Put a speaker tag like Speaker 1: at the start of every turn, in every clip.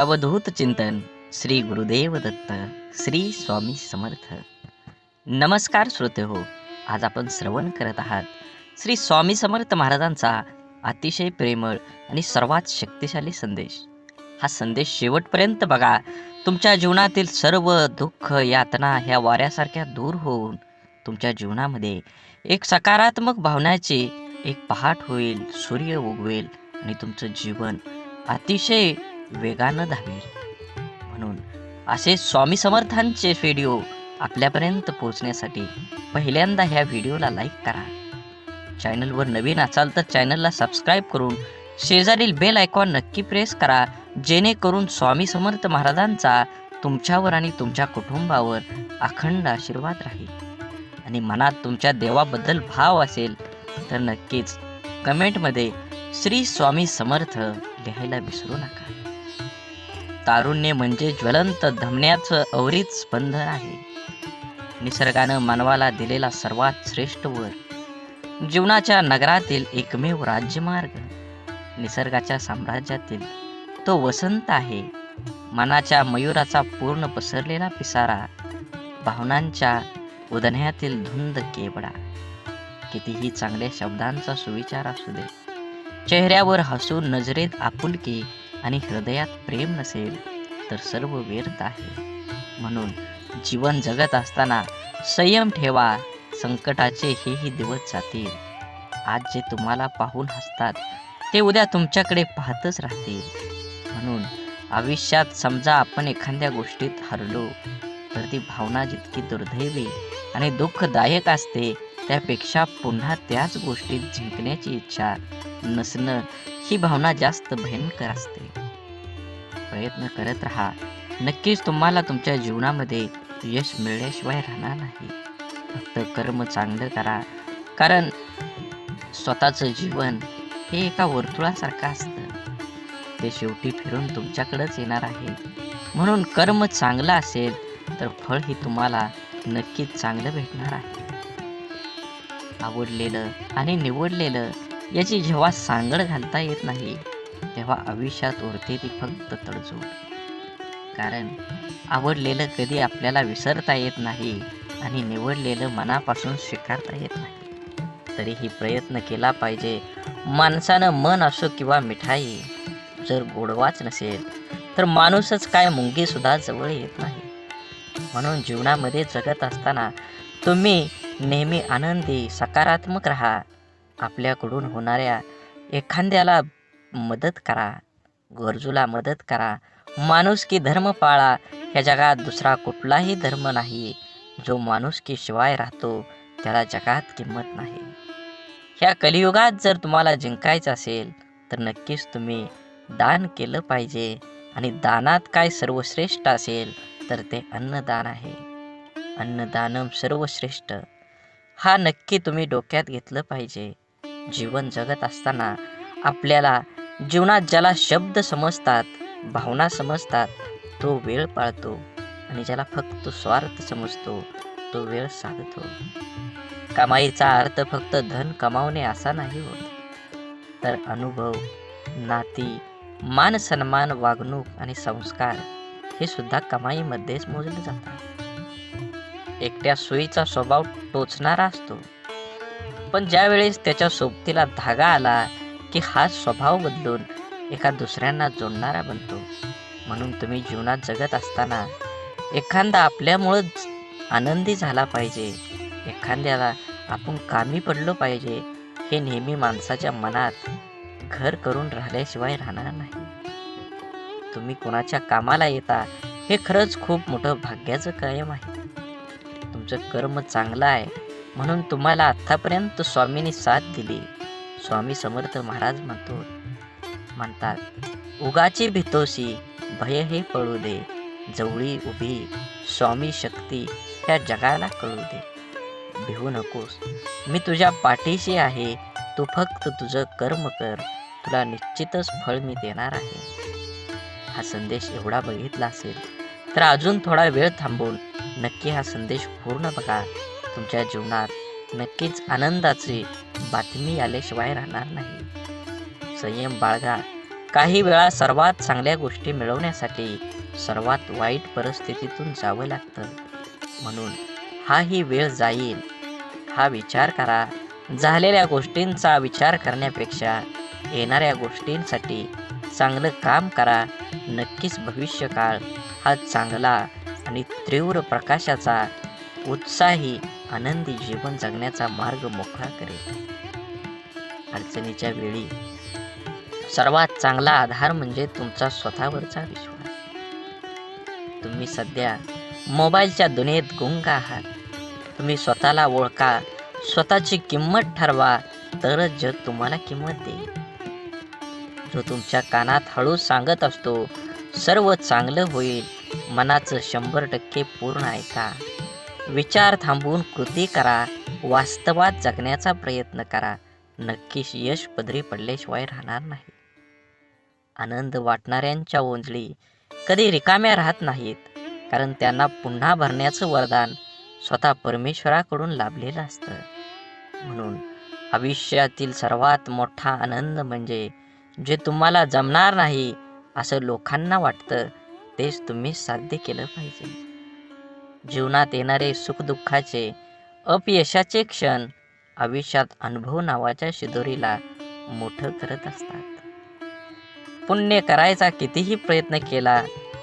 Speaker 1: अवधूत चिंतन श्री गुरुदेव दत्त श्री स्वामी समर्थ. नमस्कार श्रोते हो आज आपण श्रवण करत आहात. श्री स्वामी समर्थ महाराजांचा अतिशय प्रेमळ आणि सर्वात शक्तिशाली संदेश. हा संदेश शेवटपर्यंत बघा. तुमच्या जीवनातील सर्व दुःख यातना ह्या वाऱ्यासारख्या दूर होऊन तुमच्या जीवनामध्ये एक सकारात्मक भावनाची एक पहाट होईल सूर्य उगवेल आणि तुमचं जीवन अतिशय वेगानं धावेल. म्हणून असे स्वामी समर्थांचे व्हिडिओ आपल्यापर्यंत पोहोचण्यासाठी पहिल्यांदा ह्या व्हिडिओला लाईक करा. चॅनलवर नवीन असाल तर चॅनलला सबस्क्राईब करून शेजारील बेल आयकॉन नक्की प्रेस करा जेणेकरून स्वामी समर्थ महाराजांचा तुमच्यावर आणि तुमच्या कुटुंबावर अखंड आशीर्वाद राहील. आणि मनात तुमच्या देवाबद्दल भाव असेल तर नक्कीच कमेंटमध्ये श्री स्वामी समर्थ लिहायला विसरू नका. तारुण्य म्हणजे ज्वलंत धमण्याचं अवरीत स्पंद आहे. निसर्गानं मानवाला दिलेला सर्वात श्रेष्ठ वर. जीवनाच्या नगरातील एकमेव राज्यमार्ग. निसर्गाच्या साम्राज्यातील तो वसंत आहे. मनाच्या मयुराचा पूर्ण पसरलेला पिसारा. भावनांच्या उदन्यातील धुंद केवडा. कितीही चांगल्या शब्दांचा सुविचार असू दे. चेहऱ्यावर हसून नजरेत आपुलकी. आणि हृदयात प्रेम नसेल तर सर्व व्यर्थ आहे. म्हणून जीवन जगत असताना संयम ठेवा संकटाचे हेही दिवस जातील. आज जे तुम्हाला पाहून हसतात ते उद्या तुमच्याकडे पाहतच राहतील. म्हणून आयुष्यात समजा आपण एखाद्या गोष्टीत हरलो तर ती भावना जितकी दुर्दैवी आणि दुःखदायक असते त्यापेक्षा पुन्हा त्याच गोष्टीत जिंकण्याची इच्छा नसणं ही भावना जास्त भयंकर असते. प्रयत्न करत राहा. नक्कीच तुम्हाला तुमच्या जीवनामध्ये यश मिळल्याशिवाय राहणार नाही. फक्त कर्म चांगलं करा. कारण स्वतःचं जीवन हे एका वर्तुळासारखं असतं. ते शेवटी फिरून तुमच्याकडंच येणार आहे. म्हणून कर्म चांगलं असेल तर फळ ही तुम्हाला नक्कीच चांगलं भेटणार आहे. आवडलेलं आणि निवडलेलं याची जेव्हा सांगड घालता येत नाही तेव्हा आयुष्यात उरते ती फक्त तडजोड. कारण आवडलेलं कधी आपल्याला विसरता येत नाही आणि निवडलेलं मनापासून स्वीकारता येत नाही. तरीही प्रयत्न केला पाहिजे. माणसानं मन असो किंवा मिठाई जर गोडवाच नसेल तर माणूसच काय मुंगीसुद्धा जवळ येत नाही. म्हणून जीवनामध्ये जगत असताना तुम्ही नेहमी आनंदी सकारात्मक राहा. आपल्याकडून होणाऱ्या एखाद्याला मदत करा गरजूला मदत करा माणुसकी धर्म पाळा. या जगात दुसरा कुठलाही धर्म नाही. जो माणुसकी शिवाय राहतो त्याला जगात किंमत नाही. ह्या कलियुगात जर तुम्हाला जिंकायचं असेल तर नक्कीच तुम्ही दान केलं पाहिजे. आणि दानात काय सर्वश्रेष्ठ असेल तर ते अन्नदान आहे. अन्नदानम सर्वश्रेष्ठ. हा नक्की तुम्ही डोक्यात घेतलं पाहिजे. जीवन जगत असताना आपल्याला जीवनात ज्याला शब्द समजतात भावना समजतात तो वेळ पाळतो आणि ज्याला फक्त स्वार्थ समजतो तो वेळ साधतो. कमाईचा अर्थ फक्त धन कमावणे असा नाही होत. तर अनुभव नाती मान सन्मान वागणूक आणि संस्कार हे सुद्धा कमाईमध्येच मोजले जातात. एकट्या सोयीचा स्वभाव टोचणारा असतो. पण ज्यावेळेस त्याच्या सोबतीला धागा आला की हा स्वभाव बदलून एका दुसऱ्यांना जोडणारा बनतो. म्हणून तुम्ही जीवनात जगत असताना एखादा आपल्यामुळंच आनंदी झाला पाहिजे. एखाद्याला आपण कामी पडलो पाहिजे हे नेहमी माणसाच्या मनात घर करून राहिल्याशिवाय राहणार नाही. तुम्ही कोणाच्या कामाला येता हे खरंच खूप मोठं भाग्याचं कायम आहे. तुमचं कर्म चांगलं आहे. म्हणून तुम्हाला आत्तापर्यंत स्वामींनी साथ दिली. स्वामी समर्थ महाराज म्हणतो म्हणतात उगाची भितोसी भय हे पळू दे जवळी उभी स्वामी शक्ती ह्या जगाला कळू दे. भिवू नकोस. मी तुझ्या पाठीशी आहे. तू फक्त तुझं कर्म कर. तुला निश्चितच फळ मी देणार आहे. हा संदेश एवढा बघितला असेल तर अजून थोडा वेळ थांबून नक्की हा संदेश पूर्ण बघा. तुमच्या जीवनात नक्कीच आनंदाची बातमी आल्याशिवाय राहणार नाही. संयम बाळगा. काही वेळा सर्वात चांगल्या गोष्टी मिळवण्यासाठी सर्वात वाईट परिस्थितीतून जावं लागतं. म्हणून हा ही वेळ जाईल. हा विचार करा. झालेल्या गोष्टींचा विचार करण्यापेक्षा येणाऱ्या गोष्टींसाठी चांगलं काम करा. नक्कीच भविष्यकाळ हा चांगला आणि तीव्र प्रकाशाचा उत्साही आनंदी जीवन जगण्याचा मार्ग मोकळा करेल. अडचणीच्या वेळी सर्वात चांगला आधार म्हणजे तुमचा स्वतःवरचा विश्वास. तुम्ही सध्या मोबाईलच्या दुनियेत गुंग आहात. तुम्ही स्वतःला ओळखा स्वतःची किंमत ठरवा तरच जग तुम्हाला किंमत देईल. जो तुमच्या कानात हळू सांगत असतो सर्व चांगलं होईल. मनाचं शंभर टक्के पूर्ण ऐका. विचार थांबवून कृती करा. वास्तवात जगण्याचा प्रयत्न करा. नक्कीच यश पदरी पडल्याशिवाय राहणार नाही. आनंद वाटणाऱ्यांच्या ओंजळी कधी रिकाम्या राहत नाहीत कारण त्यांना पुन्हा भरण्याचं वरदान स्वतः परमेश्वराकडून लाभलेलं असतं. म्हणून आयुष्यातील सर्वात मोठा आनंद म्हणजे जे तुम्हाला जमणार नाही असं लोकांना वाटतं तेच तुम्ही साध्य केलं पाहिजे. जीवनात येणारे सुखदुःखाचे अपयशाचे क्षण आयुष्यात अनुभव नावाच्या शिदोरीला मोठं करत असतात. पुण्य करायचा कितीही प्रयत्न केला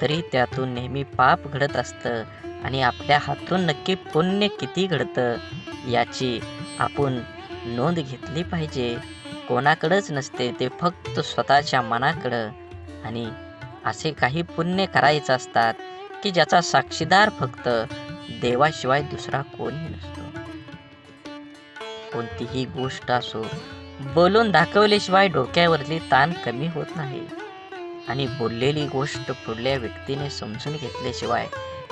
Speaker 1: तरी त्यातून नेहमी पाप घडत असतं आणि आपल्या हातून नक्की पुण्य किती घडतं याची आपण नोंद घेतली पाहिजे. कोणाकडंच नसते ते फक्त स्वतःच्या मनाकडं आणि असे काही पुण्य करायचं असतात की ज्याचा साक्षीदार फक्त देवाशिवाय दुसरा कोणी नसतो. कोणतीही गोष्ट असो बोलून दाखवल्याशिवाय डोक्यावरली ताण कमी होत नाही. आणि बोललेली गोष्ट पुढल्या व्यक्तीने समजून घेतल्याशिवाय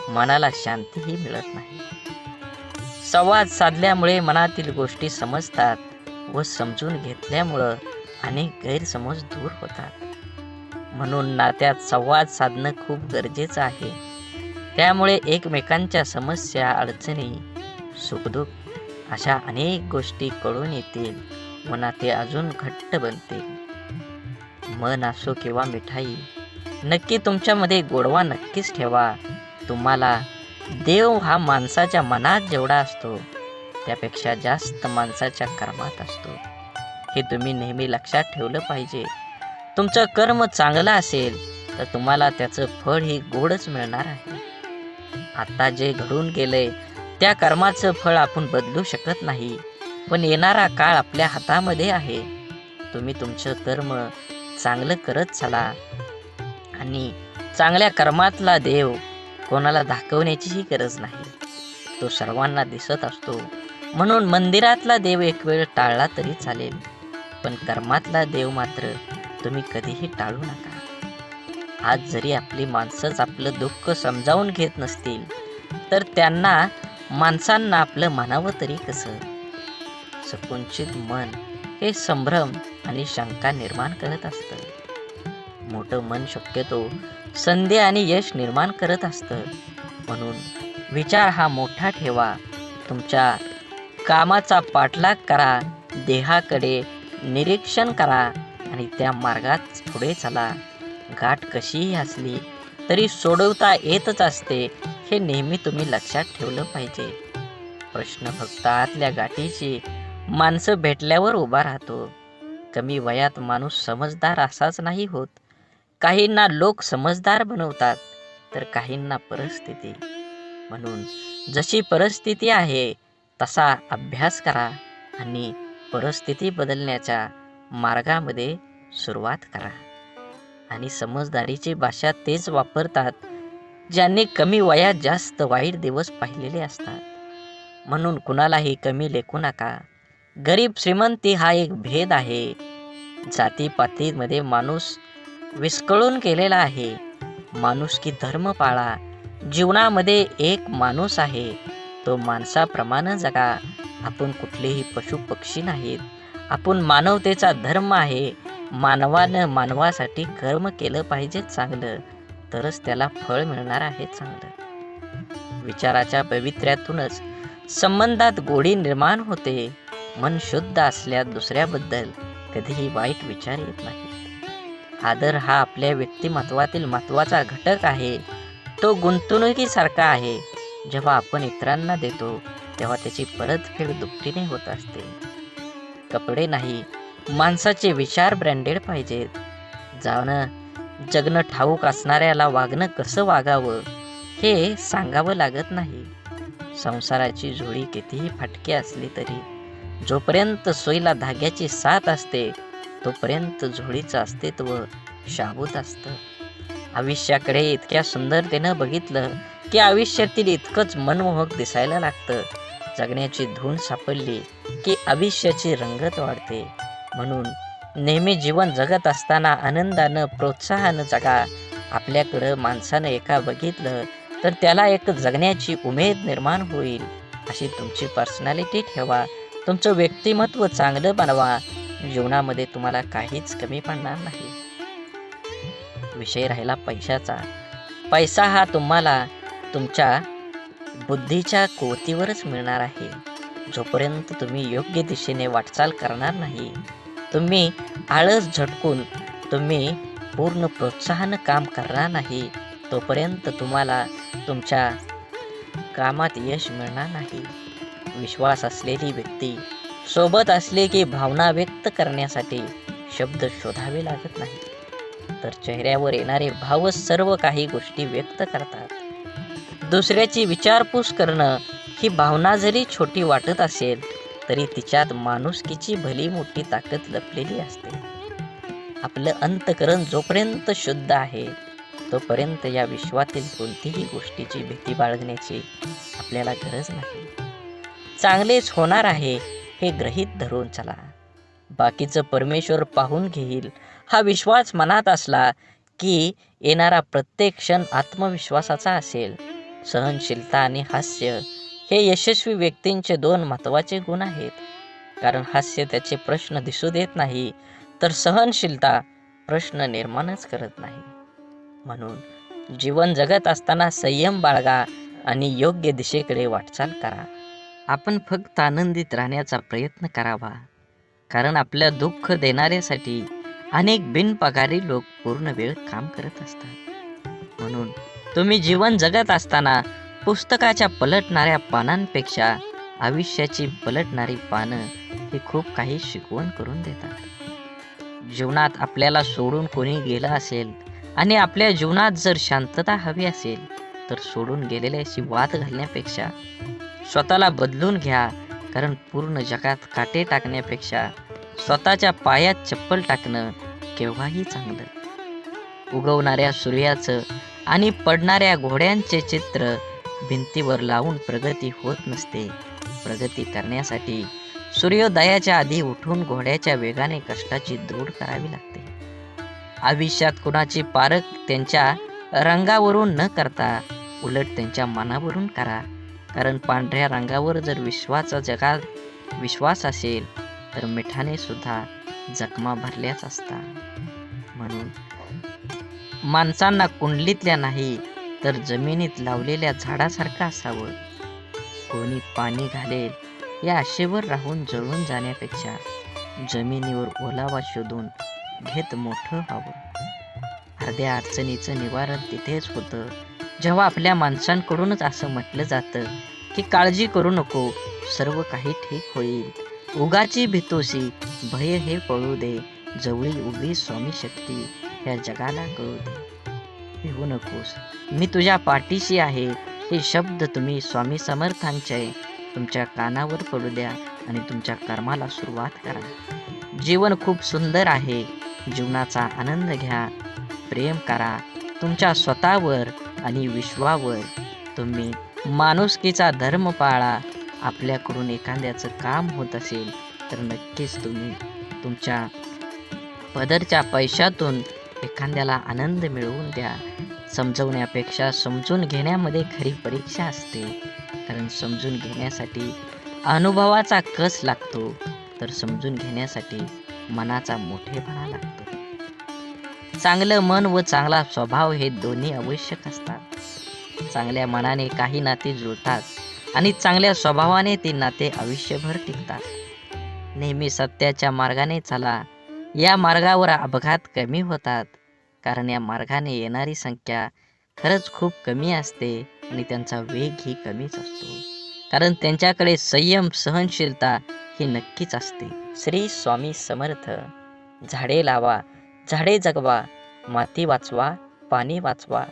Speaker 1: मनाला शांतीही मिळत नाही. संवाद साधल्यामुळे मनातील गोष्टी समजतात व समजून घेतल्यामुळं अनेक गैरसमज दूर होतात. म्हणून नात्यात संवाद साधणं खूप गरजेचं आहे. त्यामुळे एकमेकांच्या समस्या अडचणी सुखदुःख अशा अनेक गोष्टी कळून येतील. व नाते अजून घट्ट बनते मन असो किंवा मिठाई नक्की तुमच्यामध्ये गोडवा नक्कीच ठेवा. तुम्हाला देव हा माणसाच्या मनात जेवढा असतो त्यापेक्षा जास्त माणसाच्या कर्मात असतो. हे तुम्ही नेहमी लक्षात ठेवलं पाहिजे. तुमचं कर्म चांगलं असेल तर तुम्हाला त्याचं फळ ही गोडच मिळणार आहे. आत्ता जे घडून गेलंय त्या कर्माचं फळ आपण बदलू शकत नाही. पण येणारा काळ आपल्या हातामध्ये आहे. तुम्ही तुमचं कर्म चांगलं करत चला. आणि चांगल्या कर्मातला देव कोणाला दाखवण्याचीही गरज नाही. तो सर्वांना दिसत असतो. म्हणून मंदिरातला देव एक वेळ टाळला तरी चालेल. पण कर्मातला देव मात्र तुम्ही कधीही टाळू नका. आज जरी आपली माणसंच आपलं दुःख समजावून घेत नसतील तर त्यांना माणसांना आपलं म्हणावं तरी कसं? सकुंचित मन हे संभ्रम आणि शंका निर्माण करत असतं. मोठं मन शक्यतो संधी आणि यश निर्माण करत असतं. म्हणून विचार हा मोठा ठेवा. तुमच्या कामाचा पाठलाग करा देहाकडे निरीक्षण करा आणि त्या मार्गात पुढे चला. गाठ कशीही असली तरी सोडवता येतच असते हे नेहमी तुम्ही लक्षात ठेवलं पाहिजे. प्रश्न फक्त आतल्या गाठीशी माणसं भेटल्यावर उभा राहतो. कमी वयात माणूस समजदार असाच नाही होत. काहींना लोक समजदार बनवतात तर काहींना परिस्थिती. म्हणून जशी परिस्थिती आहे तसा अभ्यास करा आणि परिस्थिती बदलण्याच्या मार्गामध्ये सुरुवात करा. आणि समजदारीची भाषा तेच वापरतात ज्यांनी कमी वयात जास्त वाईट दिवस पाहिलेले असतात. म्हणून कुणालाही कमी लेखू नका. गरीब श्रीमंती हा एक भेद आहे. जातीपातीमध्ये माणूस विस्कळून केलेला आहे. माणूस की धर्म पाळा जीवनामध्ये एक माणूस आहे. तो माणसाप्रमाणे जगा. आपण कुठलेही पशु पक्षी नाहीत. आपण मानवतेचा धर्म आहे. मानवानं मानवासाठी कर्म केलं पाहिजे चांगलं तरच त्याला फळ मिळणार आहे चांगलं. विचाराच्या पवित्र्यातूनच संबंधात गोडी निर्माण होते. मन शुद्ध असल्यास दुसऱ्याबद्दल कधीही वाईट विचार येत नाही आदर हा आपल्या व्यक्तिमत्वातील महत्त्वाचा घटक आहे. तो गुंतवणुकीसारखा आहे. जेव्हा आपण इतरांना देतो तेव्हा त्याची परतफेड दुपटीने होत असते. कपडे नाही माणसाचे विचार ब्रँडेड पाहिजेत. जाणं जगणं ठाऊक असणाऱ्याला वागणं कसं वागावं हे सांगावं लागत नाही. संसाराची झोळी कितीही फाटकी असली तरी जोपर्यंत सोयीला धाग्याची साथ असते तोपर्यंत झोळीचं अस्तित्व शाबूत असतं. आयुष्याकडे इतक्या सुंदरतेनं बघितलं की आयुष्यातील इतकंच मनमोहक दिसायला लागतं. जगण्याची धून सापडली की आयुष्याची रंगत वाढते. म्हणून नेहमी जीवन जगत असताना आनंदानं प्रोत्साहानं जगा. आपल्याकडं माणसानं एका बघितलं तर त्याला एक जगण्याची उमेद निर्माण होईल. अशी तुमची पर्सनॅलिटी ठेवा. तुमचं व्यक्तिमत्व चांगलं बनवा. जीवनामध्ये तुम्हाला काहीच कमी पडणार नाही. विषय राहिला पैशाचा. पैसा हा तुम्हाला तुमच्या बुद्धीच्या कोतीवरच मिळणार आहे. जोपर्यंत तुम्ही योग्य दिशेने वाटचाल करणार नाही तुम्ही आळस झटकून तुम्ही पूर्ण प्रोत्साहन काम करणार नाही तोपर्यंत तुम्हाला तुमच्या कामात यश मिळणार नाही. विश्वास असलेली व्यक्ती सोबत असले की भावना व्यक्त करण्यासाठी शब्द शोधावे लागत नाही तर चेहऱ्यावर येणारे भाव सर्व काही गोष्टी व्यक्त करतात. दुसऱ्याची विचारपूस करणं ही भावना जरी छोटी वाटत असेल तरी तिच्यात माणुसकीची भली मोठी ताकद लपलेली असते. आपलं अंतकरण जोपर्यंत शुद्ध आहे तोपर्यंत या विश्वातील कोणतीही गोष्टीची भीती बाळगण्याची आपल्याला गरज नाही. चांगलेच होणार आहे हे ग्रहित धरून चला. बाकीचं परमेश्वर पाहून घेईल. हा विश्वास मनात असला की येणारा प्रत्येक क्षण आत्मविश्वासाचा असेल. सहनशीलता आणि हास्य हे यशस्वी व्यक्तींचे दोन महत्त्वाचे गुण आहेत. कारण हास्य त्याचे प्रश्न दिसू देत नाही तर सहनशीलता प्रश्न निर्माणच करत नाही. म्हणून जीवन जगत असताना संयम बाळगा आणि योग्य दिशेकडे वाटचाल करा. आपण फक्त आनंदित राहण्याचा प्रयत्न करावा. कारण आपल्या दुःख देणाऱ्यासाठी अनेक बिनपगारी लोक पूर्ण वेळ काम करत असतात. म्हणून तुम्ही जीवन जगत असताना पुस्तकाच्या पलटणाऱ्या पानांपेक्षा आयुष्याची पलटणारी पानं ही खूप काही शिकवण करून देतात. जीवनात आपल्याला सोडून कोणी गेलं असेल आणि आपल्या जीवनात जर शांतता हवी असेल तर सोडून गेलेल्याशी वाद घालण्यापेक्षा स्वतःला बदलून घ्या कारण पूर्ण जगात काटे टाकण्यापेक्षा स्वतःच्या पायात चप्पल टाकणं केव्हाही चांगलं. उगवणाऱ्या सूर्याचं आणि पडणाऱ्या घोड्यांचे चित्र भिंतीवर लावून प्रगती होत नसते. प्रगती करण्यासाठी सूर्योदयाच्या आधी उठून घोड्याच्या वेगाने कष्टाची दौड करावी लागते. आयुष्यात कुणाची पारख त्यांच्या रंगावरून न करता उलट त्यांच्या मनावरून करा. कारण पांढऱ्या रंगावर जर विश्वाचा जगात विश्वास असेल तर मिठाने सुद्धा जखमा भरल्याच असतात. म्हणून माणसांना कुंडलीतल्या नाही तर जमिनीत लावलेल्या झाडासारखं असावं. कोणी पाणी घालेल या आशेवर राहून जळून जाण्यापेक्षा जमिनीवर ओलावा शोधून घेत मोठं व्हावं. अर्ध्या अडचणीचं निवारण तिथेच होतं. जेव्हा आपल्या माणसांकडूनच असं म्हटलं जातं की काळजी करू नको सर्व काही ठीक होईल. उगाची भीतोशी भय हे पळू दे जवळी उभी स्वामी शक्ती या जगाला कळू दे. भिवू नकोस. मी तुझ्या पाठीशी आहे. हे शब्द तुम्ही स्वामी समर्थांचे तुमच्या कानावर पडू द्या आणि तुमच्या कर्माला सुरुवात करा. जीवन खूप सुंदर आहे. जीवनाचा आनंद घ्या. प्रेम करा. तुमच्या स्वतःवर आणि विश्वावर तुम्ही माणुसकीचा धर्म पाळा. आपल्याकडून एखाद्याचं काम होत असेल तर नक्कीच तुम्ही तुमच्या पदरच्या पैशातून एखाद्याला आनंद मिळवून द्या. समजवण्यापेक्षा समजून घेण्यामध्ये खरी परीक्षा असते. कारण समजून घेण्यासाठी अनुभवाचा कस लागतो? तर समजून घेण्यासाठी मनाचा मोठेपणा लागतो. चांगलं मन व चांगला स्वभाव हे दोन्ही आवश्यक असतात. चांगल्या मनाने काही नाते जुळतात आणि चांगल्या स्वभावाने ते नाते आयुष्यभर टिकतात. नेहमी सत्याच्या मार्गाने चला. या मार्गावर अपघात कमी होतात. कारण या मार्गाने येणारी संख्या खरंच खूप कमी असते आणि त्यांचा वेगही कमीच असतो. कारण त्यांच्याकडे संयम सहनशीलता ही नक्कीच असते. श्री स्वामी समर्थ झाडे लावा झाडे जगवा माती वाचवा पाणी वाचवा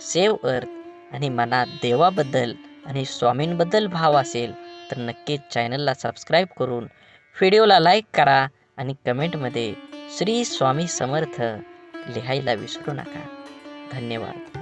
Speaker 1: सेव अर्थ आणि मनात देवाबद्दल आणि स्वामींबद्दल भाव असेल तर नक्कीच चॅनलला सबस्क्राईब करून व्हिडिओला लाईक करा आणि कमेंटमध्ये श्री स्वामी समर्थ लिहायला विसरू नका. धन्यवाद.